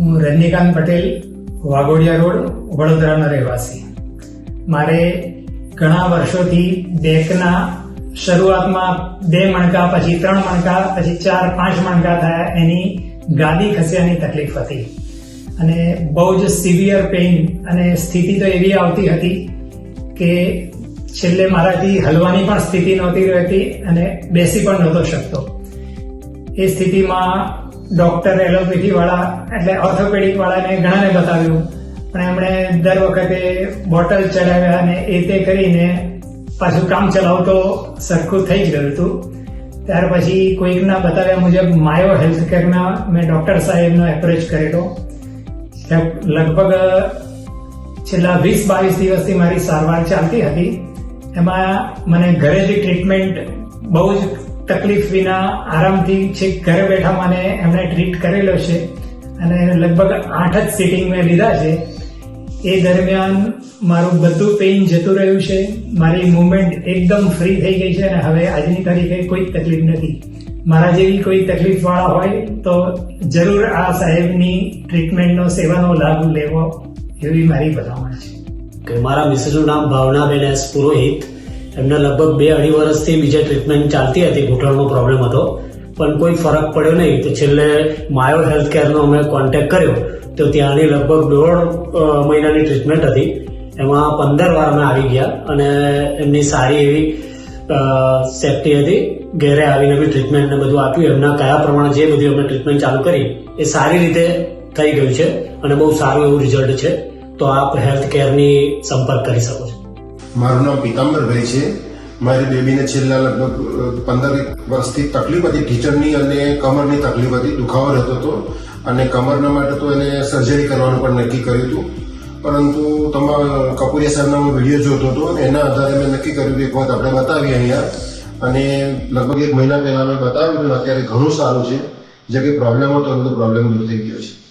હું રજનીકાંત પટેલ, વાઘોડિયા રોડ, વડોદરાનો રહેવાસી. મારે ઘણા વર્ષોથી બેકના શરૂઆતમાં બે મણકા, પછી ત્રણ મણકા, પછી ચાર, પાંચ મણકા થયા. એની ગાદી ખસ્યાની તકલીફ હતી. અને બહુ જ સિવિયર પેઇન અને સ્થિતિ તો એવી આવતી હતી કે છેલ્લે મારાથી હલવાની પણ સ્થિતિ નહોતી રહેતી અને બેસી પણ નહોતો શકતો. એ સ્થિતિમાં ડોક્ટર એલોપેથી વાળા એટલે ઓર્થોપેડિક વાળાને ઘણાને બતાવ્યું. પણ એમણે દર વખતે બોટલ ચડાવ્યા અને એ તે કરીને પાછું કામ ચલાવતો સરખું થઈ જ ગયું હતું. ત્યાર પછી કોઈકના બતાવ્યા મુજબ માયો હેલ્થ કેરના મેં ડોક્ટર સાહેબનો એપ્રોચ કરેલો. લગભગ છેલ્લા વીસ બાવીસ દિવસથી મારી સારવાર ચાલતી હતી. એમાં મને ઘરે જ ટ્રીટમેન્ટ બહુ જ તકલીફ વિના આરામથી છેક ઘરે બેઠા મને એમણે ટ્રીટ કરેલો છે અને લગભગ આઠ જ સિટિંગ મેં લીધા છે, એ દરમિયાન મારું બધું પેઇન જતું રહ્યું છે, મારી મુવમેન્ટ એકદમ ફ્રી થઈ ગઈ છે અને હવે આજની તારીખે કોઈ તકલીફ નથી. મારા જેવી કોઈ તકલીફ વાળા હોય તો જરૂર આ સાહેબની ટ્રીટમેન્ટનો સેવાનો લાભ લેવો એવી મારી ભલામણ છે. મારા મિસેસનું નામ ભાવનાબેન એસ પુરોહિત. એમને લગભગ બે અઢી વર્ષથી બીજા ટ્રીટમેન્ટ ચાલતી હતી ઘૂંટણનો પ્રોબ્લેમ હતો. પણ કોઈ ફરક પડ્યો નહીં. તો છેલ્લે માયો હેલ્થ કેરનો અમે કોન્ટેક્ટ કર્યો. તો ત્યાંની લગભગ દોઢ મહિનાની ટ્રીટમેન્ટ હતી. એમાં પંદર વાર અમે આવી ગયા અને એમની સારી એવી સેફટી હતી. ઘેરે આવીને બી ટ્રીટમેન્ટ ને બધું આપ્યું. એમના કયા પ્રમાણે જે બધી અમે ટ્રીટમેન્ટ ચાલુ કરી, એ સારી રીતે થઈ ગયું છે અને બહુ સારું એવું રિઝલ્ટ છે. તો આપ હેલ્થ કેરની સંપર્ક કરી શકો છો. મારું નામ પીતાંબરભાઈ છે. મારી બેબીને છેલ્લા લગભગ પંદર વર્ષથી તકલીફ હતી. ટીચરની અને કમરની તકલીફ હતી. દુખાવો રહેતો હતો અને કમરના માટે તો એને સર્જરી કરવાનું પણ નક્કી કર્યું હતું. પરંતુ તમારા કપૂરિયા સાહેબનો હું વીડિયો જોતો હતો એના આધારે મેં નક્કી કર્યું કે એક વખત આપણે બતાવીએ અહીંયા. અને લગભગ એક મહિના પહેલાં મેં બતાવ્યું હતું અત્યારે ઘણું સારું છે. જે કંઈ પ્રોબ્લેમ હતો એ બધો પ્રોબ્લેમ દૂર થઈ ગયો છે.